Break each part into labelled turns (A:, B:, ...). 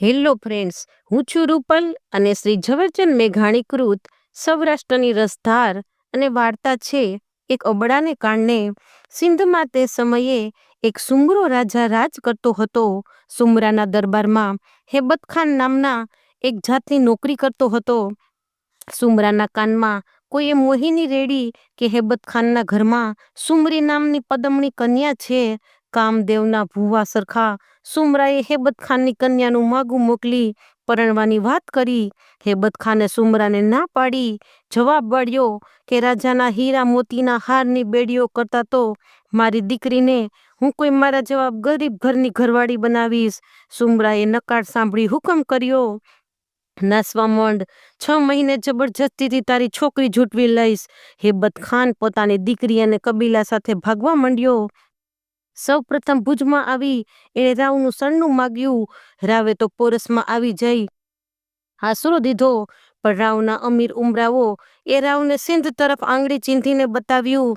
A: Hello friends, હું છું રૂપલ અને શ્રી ઝવેરચંદ મેઘાણી કૃત સૌરાષ્ટ્રની રસધાર અને વાર્તા છે એક અબડાને કારણે. સિંધમાં તે સમયે એક સુમરો રાજા રાજ કરતો હતો. સુમરાના દરબારમાં હેબત ખાન નામના એક જાતની નોકરી કરતો હતો. સુમરાના કાનમાં કોઈએ મોહિની રેડી કે હેબત ખાનના ઘરમાં સુમરી નામની પદમણી કન્યા છે કામદેવના ભુવા સરખા સુમરાએ હેબત ખાનની કન્યાનું માગું મોકલી, પરણવાની વાત કરી. હેબત ખાને સુમરાને ના પાડી. જવાબ વાળ્યો કે, રાજાના હીરા મોતીના હારની બેડીઓ કરતા તો મારી દીકરીને હું કોઈ મારા જવાબ ગરીબ ઘરની ઘરવાળી બનાવીશ. સુમરાએ નકાર સાંભળી હુકમ કર્યો. નાસવા માંડ. છ મહિને જબરજસ્તીથી તારી છોકરી ઝૂંટવી લઈશ. હેબત ખાન પોતાની દીકરી અને કબીલા સાથે ભાગવા માંડ્યો. સૌ પ્રથમ ભુજમાં આવી એણે રાવનું સરનું માગ્યું. રાવે તો પોરસમાં આવી જઈ આશરો દીધો, પણ રાવના અમીર ઉમરાવો એ રાવને સિંધ તરફ આંગળી ચીંધીને બતાવ્યું,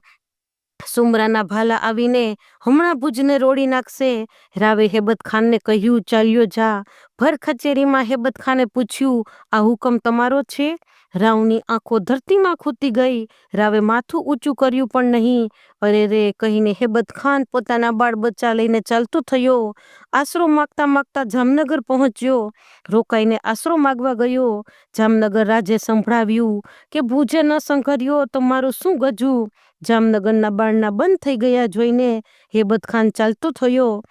A: સુમરાના ભાલા આવીને હમણાં ભુજને રોડી નાખશે. રાવે હેબત ખાનને કહ્યું, ચાલ્યો જા. ભર કચેરીમાં હેબત ખાને પૂછ્યું, આ હુકમ તમારો છે? રાવની આંખો ધરતીમાં ખૂતી ગઈ. રાવે માથું ઊંચું કર્યું પણ નહીં. અરે રે, કહીને હેબત ખાન પોતાના બાળ બચ્ચા લઈને ચાલતો થયો. આશરો માગતા માગતા જામનગર પહોંચ્યો. રોકાઈને આશરો માગવા ગયો. જામનગર રાજે સંભળાવ્યું કે ભૂજે ન સંઘર્યો તો મારું શું ગજું? જામનગરના બાળના બંધ થઈ ગયા જોઈને હેબત ખાન ચાલતો થયો.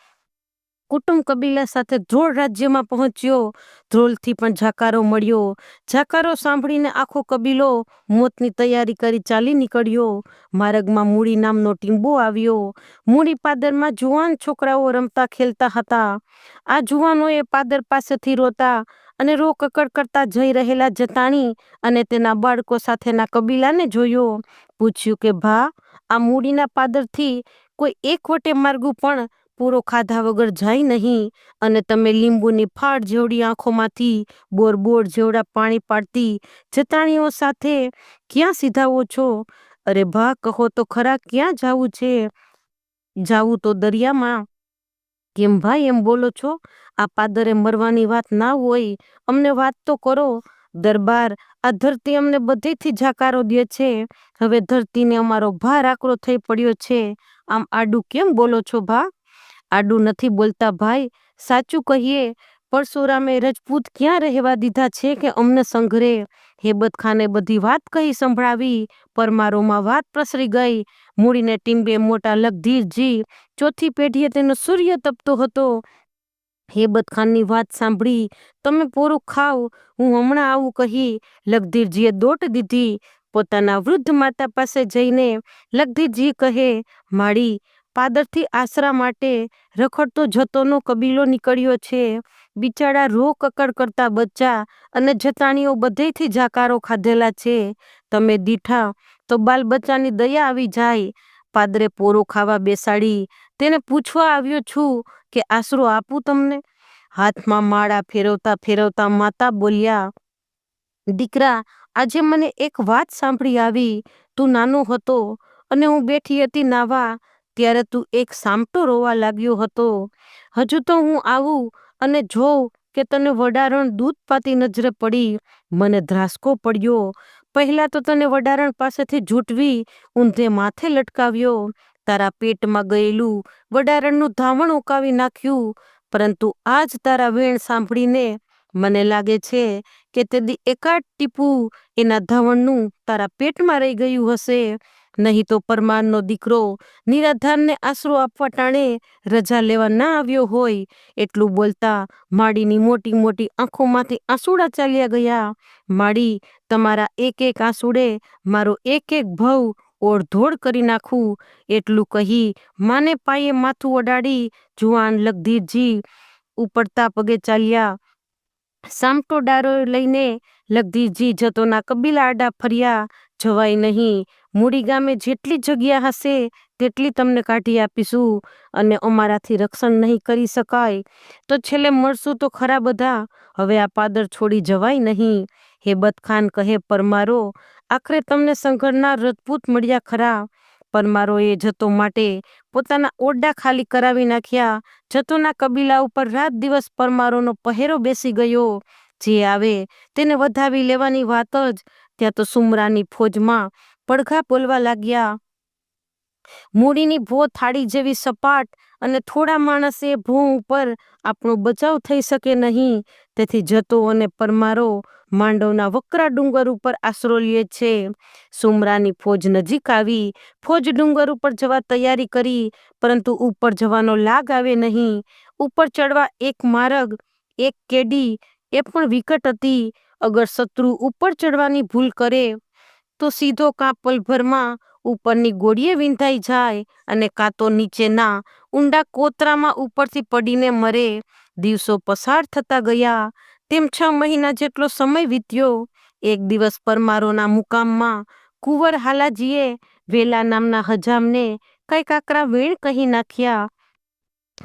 A: કુટુંબ કબીલા સાથે ધ્રોળ રાજ્યમાં પહોંચ્યો. ધ્રોલથી પણ ઝાકારો મળ્યો. ઝાકારો સાંભળીને આખો કબીલો મોતની તૈયારી કરી ચાલી નીકળ્યો. માર્ગમાં મૂડી નામનો ટીંબો આવ્યો. મૂડી પાદરમાં જુવાન છોકરાઓ રમતા ખેલતા હતા. આ જુવાનોએ પાદર પાસેથી રોતા અને રો કકડ કરતા જઈ રહેલા જતાણી અને તેના બાળકો સાથેના કબીલાને જોયો. પૂછ્યું કે, ભા, આ મૂડીના પાદરથી કોઈ એક વટે માર્ગું પણ પૂરો ખાધા વગર જાય નહીં અને તમે લીંબુની ફાળ જેવડી આંખોમાંથી બોર બોર જેવડા પાણી પાડતી જતાણીઓ સાથે ક્યાં સીધાવો છો? અરે ભા કહો તો ખરા, ક્યાં જાવું છે? જાવું તો દરિયામાં. કેમ ભાઈ એમ બોલો છો? આ પાદરે મરવાની વાત ના હોય. અમને વાત તો કરો. દરબાર આ ધરતી અમને બધેથી જાકારો દે છે. હવે ધરતીને અમારો ભાર આકરો થઈ પડ્યો છે. આમ આડું કેમ બોલો છો ભા? આડું નથી બોલતા, ભાઈ, સાચું કહીએ, પરશુરામે રજપૂત ક્યાં રહેવા દીધા છે કે અમને સંઘરે? હેબત ખાને બધી વાત કહી સંભળાવી, પરમારોમાં વાત પ્રસરી ગઈ. મૂડીને ટીંબે મોટા લગધીરજી, ચોથી પેઢીએ તેનો સૂર્ય તપતો હતો. હેબત ખાનની વાત સાંભળી, તમે પૂરું ખાવ, હું હમણાં આવું કહી. લગધીરજીએ દોટ દીધી. પોતાના વૃદ્ધ માતા પાસે જઈને લગધીરજી કહે માળી પાદરથી આશરા માટે રખડતો જતોનો કબીલો નીકળ્યો છે. બિચારા રો કકડ કરતા બચ્ચા અને જતાણીઓ બધેથી જાકારો ખાધેલા છે. તમે દીઠા, તો બાલ બચ્ચાની દયા આવી જાય. પાદરે પોરો ખાવા બેસાડી. તેને પૂછવા આવ્યો છું કે આશરો આપું તમને હાથમાં માળા ફેરવતા ફેરવતા માતા બોલ્યા, દીકરા, આજે મને એક વાત સાંભળી આવી. તું નાનો હતો અને હું બેઠી હતી નાવા. ત્યારે તું એક સામટો રોવા લાગ્યો હતો. હજુ તો હું આવું અને જોઉં કે તને વડારણ દૂધ પાતી નજરે પડી. મને ધ્રાસકો પડ્યો. પહેલાં તો તને વડારણ પાસેથી ઝૂંટવી ઊંધે માથે લટકાવ્યો. તારા પેટમાં ગયેલું વડારણનું ધાવણ ઉકાવી નાખ્યું. પરંતુ આજ તારા વેણ સાંભળીને મને લાગે છે કે તે એકાદ ટીપું એના ધાવણનું તારા પેટમાં રહી ગયું હશે. નહીં તો પરમારનો દીકરો નિરાધારને આશરો આપવા ટાણે રજા લેવા ના આવ્યો હોય. એટલું બોલતા માડીની મોટી મોટી આંખોમાંથી આંસુડા ચાલ્યા ગયા. માડી, તમારા એક એક આંસુડે મારો એક એક ભવ ઓળધોળ કરી નાખું. એટલું કહી માને પાયે માથું અડાડી જુવાન લગધીરજી ઉપડતા પગે ચાલ્યા. સામટો ડારો લઈને લગધીરજી જતોના કબીલા આડા ફર્યા. જવાય નહીં મૂડી ગામે જેટલી જગ્યા હશે, તેટલી તમને કાઢી આપીશું અને અમારાથી રક્ષણ નહીં કરી શકાય. તો છેલ્લે મળશું તો ખરા બધા. હવે આ પાદર છોડી જવાય નહીં. હેબત ખાન કહે, પરમારો, આખરે તમને સંઘરના રજપૂત મળ્યા ખરા. પરમારોએ જતો માટે પોતાના ઓરડા ખાલી કરાવી નાખ્યા. જતોના કબીલા ઉપર રાત દિવસ પરમારોનો પહેરો બેસી ગયો. જે આવે તેને વધાવી લેવાની વાત જ. ત્યાં તો સુમરાની ફોજમાં પડઘા બોલવા લાગ્યા. મૂડીની ભો થાળી જેવી સપાટ અને થોડા માણસે ભો ઉપર આપણો બચાવ થઈ શકે નહીં. તેથી જતો અને પરમારો માંડવના વકરા ડુંગર ઉપર આશરો લે છે. સુમરાની ફોજ નજીક આવી. ફોજ ડુંગર ઉપર જવા તૈયારી કરી, પરંતુ ઉપર જવાનો લાગ આવે નહીં. ઉપર ચડવા એક માર્ગ, એક કેડી, એ પણ વિકટ હતી. અગર શત્રુ ઉપર ચડવાની ભૂલ કરે તો સીધો કાં પલભરમાં ઉપરની ગોળીએ વિંધાઈ જાય અને કાં તો નીચેના ઊંડા કોતરામાં ઉપરથી પડીને મરે. દિવસો પસાર થતા ગયા. તેમ છ મહિના જેટલો સમય વીત્યો. એક દિવસ પરમારોના મુકામમાં કુંવર હાલાજીએ વેલા નામના હજામને કઈ આકરા વેણ કહી નાખ્યા.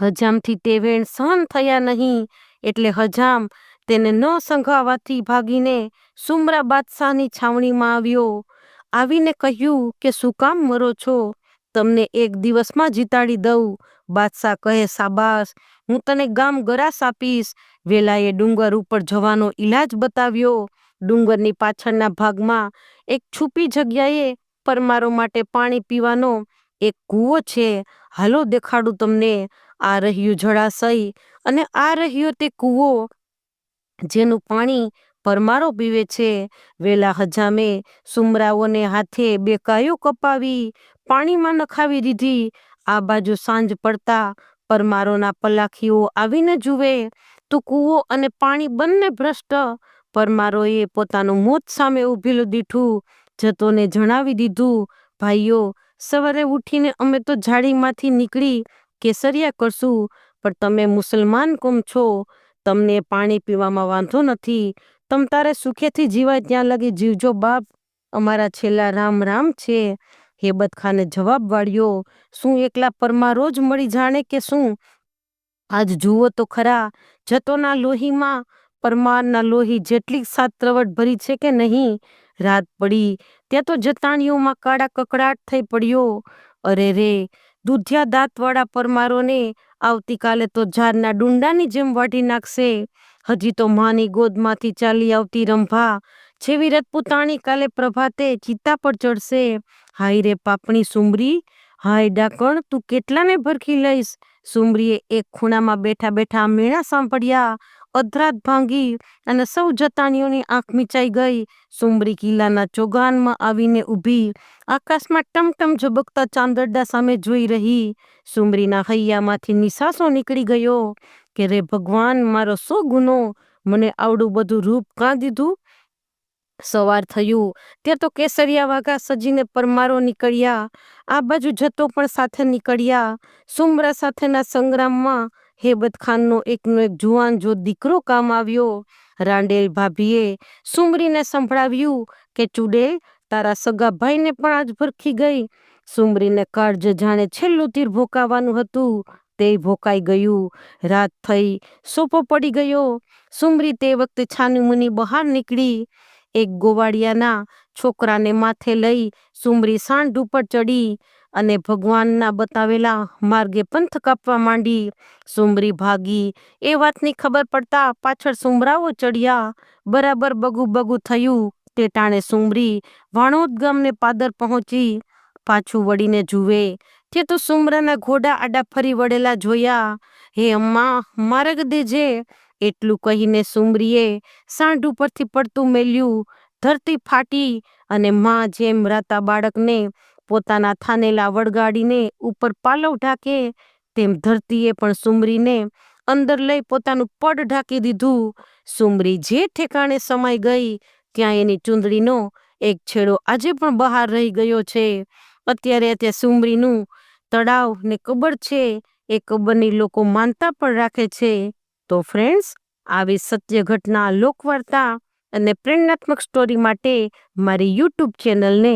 A: હજામથી તે વેણ સહન થયા નહીં. એટલે હજામ તેને ન સંઘાવાથી ભાગીને સુમરા બાદશાહની છાવણીમાં આવ્યો. આવીને કહ્યું કે, શું કામ મરો છો? તમને એક દિવસમાં જીતાડી દઉં. બાદશાહ કહે સાબાસ હું તને ગામ ગરાસ આપીશ. વેલાએ ડુંગર ઉપર જવાનો ઈલાજ બતાવ્યો. ડુંગરની પાછળના ભાગમાં એક છુપી જગ્યાએ પરમારો માટે પાણી પીવાનો એક કૂવો છે. હાલો, દેખાડું તમને. આ રહ્યું જળાશય અને આ રહ્યો તે કૂવો. જેનું પાણી પરમારો પીવે છે. વેલા હજામે સુમરાઓને હાથે બેકાયો કપાવી પાણીમાં નખાવી દીધી. આ બાજુ સાંજ પડતા પરમારોના પલાખીઓ આવીને જુએ. તો કૂવો અને પાણી બંને ભ્રષ્ટ. પરમારોએ પોતાનું મોત સામે ઊભેલું દીઠું જતોને જણાવી દીધું, ભાઈઓ, સવારે ઉઠીને અમે તો ઝાડીમાંથી નીકળી કેસરિયા કરશું, પણ તમે મુસલમાન કોમ છો. તમને પાણી પીવામાં વાંધો નથી, તમ તારે સુખેથી જીવાય ત્યાં લગી જીવજો બાપ. અમારા છેલ્લા રામ રામ છે. હેબત ખાને જવાબ વાળ્યો, શું એકલા પરમા રોજ મળી જાણે કે શું? આજ જુઓ તો ખરા, જતોના લોહીમાં, પરમારના લોહી જેટલી સાત્રવટ ભરી છે કે નહીં? રાત પડી, ત્યાં તો જતાણીઓમાં કાળા કકડાટ થઈ પડ્યો. અરે રે, દૂધિયા દાંતવાળા પરમારોને આવતીકાલે તો ઝાડના ડુંડાની જેમ વાટી નાખશે. હજી તો માની ગોદમાંથી ચાલી આવતી રંભા છેવી રતપુતાણી કાલે પ્રભાતે ચિત્તા પર ચડશે. હાય રે પાપણી સુમરી હાય ડાકણ, તું કેટલાને ભરખી લઈશ? સુમરીએ એક ખૂણામાં બેઠા બેઠા મેળા સાંભળ્યા. અધરાત ભાંગી અને સૌ જતાણીઓની આંખ મીચાઈ ગઈ. સુમરી કિલ્લાના ચોગાનમાં આવીને ઊભી, આકાશમાં ટમટમ ઝબકતા ચાંદરડા સામે જોઈ રહી. સુમરીના હૈયામાંથી નિશાસો નીકળી ગયો કે, રે ભગવાન, મારો સો ગુનો, મને આવડું બધું રૂપ કાં દીધું? સવાર થયું. ત્યાં તો કેસરિયા વાઘા સજીને પરમારો નીકળ્યા. આ બાજુ જતો પણ સાથે નીકળ્યા. સુમરા સાથેના સંગ્રામમાં હેબત ખાનનો એકનો એક જુવાન જો દીકરો કામ આવ્યો, રાંડેલ ભાભીએ સુમરીને સંભળાવ્યું કે, ચુડેલ, તારા સગા ભાઈને પણ આજ ભરખી ગઈ. સુમરીને કાળજ જાણે છેલ્લું તીર ભોકાવાનું હતું, તે ભોકાઈ ગયું. રાત થઈ સોપો પડી ગયો. સુમરી તે વખતે છાનીમુની બહાર નીકળી. એક ગોવાળિયાના છોકરાને માથે લઈ સુમરી સાંઢ ઉપર ચડી. અને ભગવાનના બતાવેલા માર્ગે પંથ કાપવા માંડી. સુમરી ભાગી. એ વાતની ખબર પડતા પાછળ સુમરાઓ ચડ્યા બરાબર બગુ બગુ થયું. તે ટાણે સુમરી વાણોદ ગામને પાદર પહોંચી. પાછું વળીને જુએ. તે તો સુમરાના ઘોડા આડા ફરી વળેલા જોયા. હે અમ્મા, માર્ગ દેજે. એટલું કહીને સુમરીએ સાંઢ ઉપરથી પડતું મેલ્યું. ધરતી ફાટી અને માં જેમ રાતા બાળકને પોતાના થાનેલા વળગાડીને ઉપર પાલવ ઢાકે, તેમ ધરતીએ પણ સુમરીને અંદર લઈ પોતાનું પડ ઢાંકી દીધું. સુમરી જે ઠેકાણે સમાઈ ગઈ, ત્યાં એની ચૂંદડીનો એક છેડો આજે પણ બહાર રહી ગયો છે. અત્યારે અત્યારે સુમરીનું તળાવ ને કબર છે. એ કબરની લોકો માનતા પણ રાખે છે. તો ફ્રેન્ડ્સ આવી સત્ય ઘટના લોકવાર્તા અને પ્રેરણાત્મક સ્ટોરી માટે મારી યુટ્યુબ ચેનલને